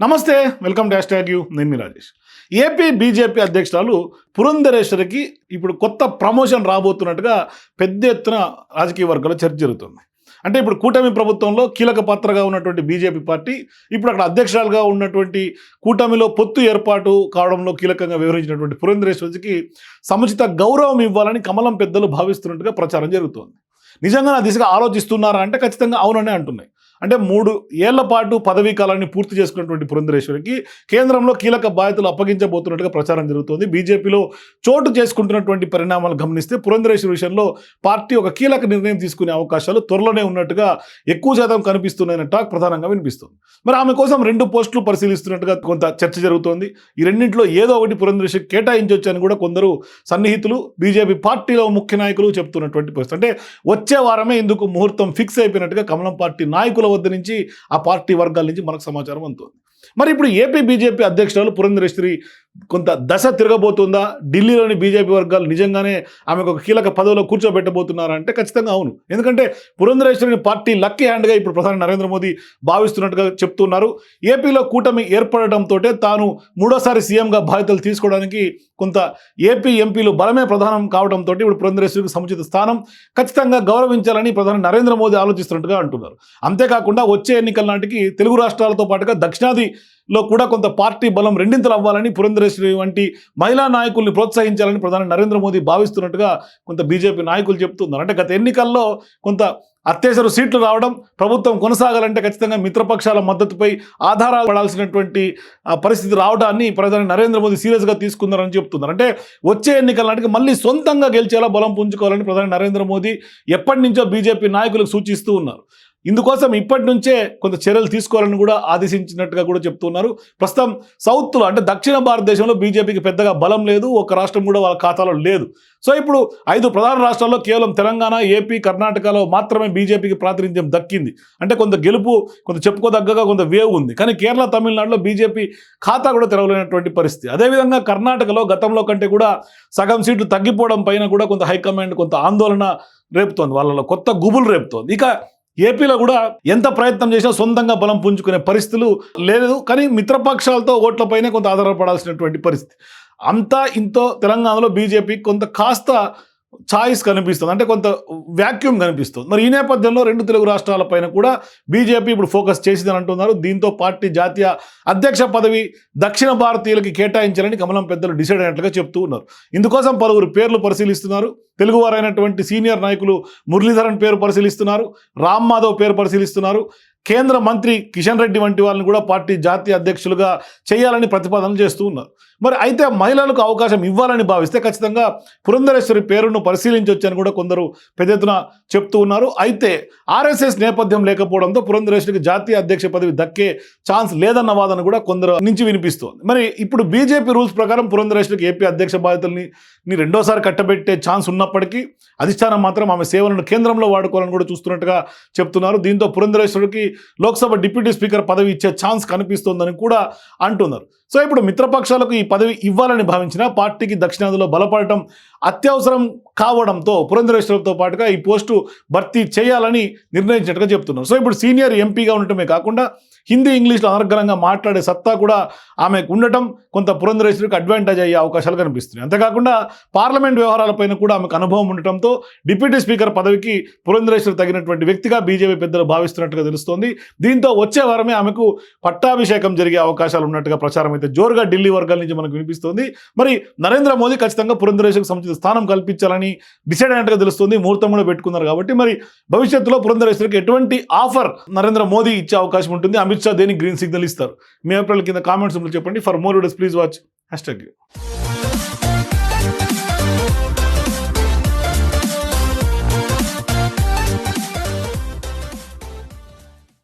నమస్తే welcome dash tag you. నేను మీ Rajesh. AP BJP అధ్యక్షురాలు పురంధరేశ్వరికి ఇప్పుడు కొత్త ప్రమోషన్ రాబోతున్నట్టుగా పెద్ద ఎత్తున రాజకీయ వర్గాల్లో చర్చ జరుగుతుంది. అంటే ఇప్పుడు కూటమి ప్రభుత్వంలో కీలక పాత్రగా ఉన్నటువంటి బీజేపీ పార్టీ ఇప్పుడు అక్కడ అధ్యక్షురాలుగా ఉన్నటువంటి కూటమిలో పొత్తు ఏర్పాటు కావడంలో కీలకంగా వివరించినటువంటి పురంధరేశ్వరికి సముచిత గౌరవం ఇవ్వాలని కమలం పెద్దలు భావిస్తున్నట్టుగా ప్రచారం జరుగుతోంది. నిజంగా నా దిశగా ఆలోచిస్తున్నారా అంటే ఖచ్చితంగా అవుననే అంటున్నాయి. అంటే మూడు ఏళ్ళ పాటు పదవీ కాలాన్ని పూర్తి చేసుకున్నటువంటి పురంధరేశ్వరికి కేంద్రంలో కీలక బాధ్యతలు అప్పగించబోతున్నట్టుగా ప్రచారం జరుగుతోంది. బీజేపీలో చోటు చేసుకుంటున్నటువంటి పరిణామాలు గమనిస్తే పురంధరేశ్వరి విషయంలో పార్టీ ఒక కీలక నిర్ణయం తీసుకునే అవకాశాలు త్వరలోనే ఉన్నట్టుగా ఎక్కువ శాతం కనిపిస్తున్నాయన్న టాక్ ప్రధానంగా వినిపిస్తుంది. మరి ఆమె కోసం రెండు పోస్టులు పరిశీలిస్తున్నట్టుగా కొంత చర్చ జరుగుతోంది. ఈ రెండింటిలో ఏదో ఒకటి పురంధరేశ్వరి కేటాయించవచ్చని కూడా కొందరు సన్నిహితులు బీజేపీ పార్టీలో ముఖ్య నాయకులు చెప్తున్నటువంటి పరిస్థితి. అంటే వచ్చే వారమే ఇందుకు ముహూర్తం ఫిక్స్ అయిపోయినట్టుగా కమలం పార్టీ నాయకుల వద్ద నుంచి ఆ పార్టీ వర్గాల నుంచి మనకు సమాచారం అందుతుంది. మరి ఇప్పుడు ఏపీ బీజేపీ అధ్యక్షురాలు పురంధరేశ్వరి కొంత దశ తిరగబోతుందా? ఢిల్లీలోని బీజేపీ వర్గాలు నిజంగానే ఆమెకు ఒక కీలక పదవిలో కూర్చోబెట్టబోతున్నారా అంటే ఖచ్చితంగా అవును. ఎందుకంటే పురంధరేశ్వరిని పార్టీ లక్కీ హ్యాండ్గా ఇప్పుడు ప్రధాని నరేంద్ర మోదీ భావిస్తున్నట్టుగా చెప్తున్నారు. ఏపీలో కూటమి ఏర్పడటంతో తాను మూడోసారి సీఎంగా బాధ్యతలు తీసుకోవడానికి కొంత ఏపీ ఎంపీలు బలమే ప్రధానం కావడంతో ఇప్పుడు పురంధరేశ్వరికి సముచిత స్థానం ఖచ్చితంగా గౌరవించాలని ప్రధాని నరేంద్ర మోదీ ఆలోచిస్తున్నట్టుగా అంటున్నారు. అంతేకాకుండా వచ్చే ఎన్నికల నాటికి తెలుగు రాష్ట్రాలతో పాటుగా దక్షిణాది లో కూడా కొంత పార్టీ బలం రెండింతలు అవ్వాలని పురంధరేశ్వరి వంటి మహిళా నాయకుల్ని ప్రోత్సహించాలని ప్రధాని నరేంద్ర మోదీ భావిస్తున్నట్టుగా కొంత బీజేపీ నాయకులు చెప్తున్నారు. అంటే గత ఎన్నికల్లో కొంత అత్యవసర సీట్లు రావడం ప్రభుత్వం కొనసాగాలంటే ఖచ్చితంగా మిత్రపక్షాల మద్దతుపై ఆధారాలు పడాల్సినటువంటి పరిస్థితి రావడాన్ని ప్రధాని నరేంద్ర మోదీ సీరియస్గా తీసుకున్నారని చెప్తున్నారు. అంటే వచ్చే ఎన్నికల నాటికి మళ్ళీ సొంతంగా గెలిచేలా బలం పుంజుకోవాలని ప్రధాని నరేంద్ర మోదీ ఎప్పటి నుంచో బీజేపీ నాయకులకు సూచిస్తూ ఉన్నారు. ఇందుకోసం ఇప్పటి నుంచే కొంత చర్యలు తీసుకోవాలని కూడా ఆదేశించినట్టుగా కూడా చెప్తున్నారు. ప్రస్తుతం సౌత్లో అంటే దక్షిణ భారతదేశంలో బీజేపీకి పెద్దగా బలం లేదు ఒక రాష్ట్రం కూడా వాళ్ళ ఖాతాలో లేదు. సో ఇప్పుడు ఐదు ప్రధాన రాష్ట్రాల్లో కేవలం తెలంగాణ ఏపీ కర్ణాటకలో మాత్రమే బీజేపీకి ప్రాతినిధ్యం దక్కింది. అంటే కొంత గెలుపు కొంత చెప్పుకోదగ్గగా కొంత వేవ్ ఉంది. కానీ కేరళ తమిళనాడులో బీజేపీ ఖాతా కూడా తెరవలేనటువంటి పరిస్థితి. అదేవిధంగా కర్ణాటకలో గతంలో కంటే కూడా సగం సీట్లు తగ్గిపోవడం పైన కూడా కొంత హైకమాండ్ కొంత ఆందోళన రేపుతోంది. వాళ్ళలో కొత్త గుబులు రేపుతోంది. ఇక ఏపీలో కూడా ఎంత ప్రయత్నం చేసినా సొంతంగా బలం పుంజుకునే పరిస్థితులు లేదు. కానీ మిత్రపక్షాలతో ఓట్లపైనే కొంత ఆధారపడాల్సినటువంటి పరిస్థితి. అంతా ఇంతో తెలంగాణలో బీజేపీ కొంత కాస్త ఛాయిస్ కనిపిస్తుంది. అంటే కొంత వ్యాక్యూమ్ కనిపిస్తుంది. మరి ఈ నేపథ్యంలో రెండు తెలుగు రాష్ట్రాలపైన కూడా బీజేపీ ఇప్పుడు ఫోకస్ చేసిందని అంటున్నారు. దీంతో పార్టీ జాతీయ అధ్యక్ష పదవి దక్షిణ భారతీయులకి కేటాయించాలని కమలం పెద్దలు డిసైడ్ అయినట్లుగా చెప్తూ ఉన్నారు. ఇందుకోసం పలువురు పేర్లు పరిశీలిస్తున్నారు. తెలుగువారైనటువంటి సీనియర్ నాయకులు మురళీధరన్ పేరు పరిశీలిస్తున్నారు. రామ్ మాధవ్ పేరు పరిశీలిస్తున్నారు. కేంద్ర మంత్రి కిషన్ రెడ్డి వంటి వాళ్ళని కూడా పార్టీ జాతీయ అధ్యక్షులుగా చేయాలని ప్రతిపాదనలు చేస్తూ ఉన్నారు. మరి అయితే మహిళలకు అవకాశం ఇవ్వాలని భావిస్తే ఖచ్చితంగా పురంధరేశ్వరి పేరును పరిశీలించవచ్చని కూడా కొందరు పెద్ద ఎత్తున చెప్తూ ఉన్నారు. అయితే ఆర్ఎస్ఎస్ నేపథ్యం లేకపోవడంతో పురంధరేశ్వరికి జాతీయ అధ్యక్ష పదవి దక్కే ఛాన్స్ లేదన్న వాదన కూడా కొందరు నుంచి వినిపిస్తోంది. మరి ఇప్పుడు బీజేపీ రూల్స్ ప్రకారం పురంధరేశ్వరికి ఏపీ అధ్యక్ష బాధ్యతల్ని రెండోసారి కట్టబెట్టే ఛాన్స్ ఉన్నప్పటికీ అధిష్టానం మాత్రం ఆమె సేవలను కేంద్రంలో వాడుకోవాలని కూడా చూస్తున్నట్టుగా చెప్తున్నారు. దీంతో పురంధరేశ్వరికి లోక్సభ డిప్యూటీ స్పీకర్ పదవి ఇచ్చే ఛాన్స్ కనిపిస్తోందని కూడా అంటున్నారు. సో ఇప్పుడు మిత్రపక్షాలకు ఈ పదవి ఇవ్వాలని భావించిన పార్టీకి దక్షిణాదిలో బలపడటం అత్యవసరం కావడంతో పురంధరేశ్వరంతో పాటుగా ఈ పోస్టు భర్తీ చేయాలని నిర్ణయించినట్టుగా చెప్తున్నారు. సో ఇప్పుడు సీనియర్ ఎంపీగా ఉండటమే కాకుండా హిందీ ఇంగ్లీష్లో అనర్గళంగా మాట్లాడే సత్తా కూడా ఆమెకు ఉండటం కొంత పురంధరేశ్వరికి అడ్వాంటేజ్ అయ్యే అవకాశాలు కనిపిస్తున్నాయి. అంతేకాకుండా పార్లమెంట్ వ్యవహారాలపైన కూడా ఆమెకు అనుభవం ఉండటంతో డిప్యూటీ స్పీకర్ పదవికి పురంధరేశ్వరి తగినటువంటి వ్యక్తిగా బీజేపీ పెద్దలు భావిస్తున్నట్టుగా తెలుస్తోంది. దీంతో వచ్చే వారమే ఆమెకు పట్టాభిషేకం జరిగే అవకాశాలు ఉన్నట్టుగా ప్రచారం అయితే జోరుగా ఢిల్లీ వర్గాల నుంచి మనకు వినిపిస్తోంది మరి నరేంద్ర మోదీ ఖచ్చితంగా పురంధరేశ్వరికి సంబంధించిన స్థానం కల్పించాలని డిసైడ్ అయినట్టుగా తెలుస్తుంది ముహూర్తం కూడా పెట్టుకున్నారు కాబట్టి మరి భవిష్యత్తులో పురంధరేశ్వరికి ఎటువంటి ఆఫర్ నరేంద్ర మోదీ ఇచ్చే అవకాశం ఉంటుంది? అమిత్ షా దేనికి గ్రీన్ సిగ్నల్ ఇస్తారు? మీ అభిప్రాయాల కింద కామెంట్స్ చెప్పండి. For more videos please watch. Hashtag